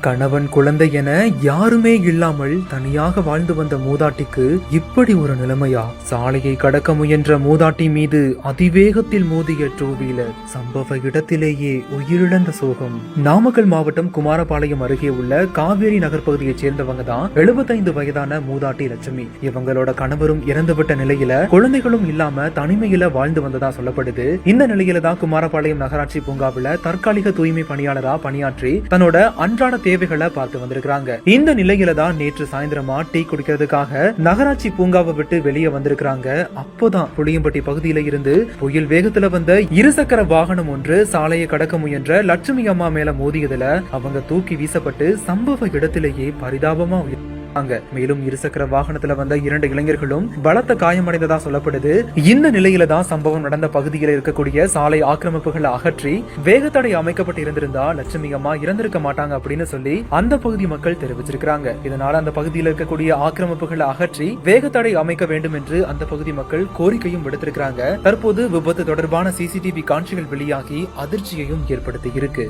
கணவன் குழந்தை என யாருமே இல்லாமல் தனியாக வாழ்ந்து வந்த மூதாட்டிக்கு இப்படி ஒரு நிலைமையா? சாலையை கடக்க முயன்ற மூதாட்டி மீது அதிவேகத்தில் மோதிய டூ வீலர் சம்பவ இடத்திலேயே உயிரிழந்த சோகம். நாமக்கல் மாவட்டம் குமாரபாளையம் அருகே உள்ள காவேரி நகர் பகுதியைச் சேர்ந்தவங்க தான் எழுபத்தைந்து வயதான மூதாட்டி லட்சுமி. இவங்களோட கணவரும் இறந்துவிட்ட நிலையில குழந்தைகளும் இல்லாம தனிமையில வாழ்ந்து வந்ததா சொல்லப்படுது. இந்த நிலையில தான் குமாரபாளையம் நகராட்சி பூங்காவுல தற்காலிக தூய்மை பணியாளரா பணியாற்றி தன்னோட அன்றாட தேவைகளை பார்த்து வந்திருக்கிறாங்க. இந்த நிலையில தான் நேற்று சாயந்தரமா டீ குடிக்கிறதுக்காக நகராட்சி பூங்காவை விட்டு வெளியே வந்திருக்கிறாங்க. அப்போதான் புளியம்பட்டி பகுதியில இருந்து புயல் வேகத்துல வந்த இருசக்கர வாகனம் ஒன்று சாலையை கடக்க முயன்ற லட்சுமி அம்மா மேல மோதியதுல அவங்க தூக்கி வீசப்பட்டு சம்பவ இடத்திலேயே பரிதாபமா உயிர் அங்க மேலும் இருசக்கர வாகனத்துல வந்த இரண்டு இளைஞர்களும் பலத்த காயமடைந்ததா சொல்லப்படுது. இந்த நிலையில தான் சம்பவம் நடந்த பகுதியில் இருக்கக்கூடிய சாலை ஆக்கிரமிப்புகளை அகற்றி வேகத்தடை அமைக்கப்பட்டு இருந்திருந்தா லட்சுமி அம்மா இறந்திருக்க மாட்டாங்க அப்படின்னு சொல்லி அந்த பகுதி மக்கள் தெரிவிச்சிருக்காங்க இதனால அந்த பகுதியில் இருக்கக்கூடிய ஆக்கிரமிப்புகளை அகற்றி வேகத்தடை அமைக்க வேண்டும் என்று அந்த பகுதி மக்கள் கோரிக்கையும் விடுத்திருக்கிறாங்க. தற்போது விபத்து தொடர்பான சிசிடிவி காட்சிகள் வெளியாகி அதிர்ச்சியையும் ஏற்படுத்தி இருக்கு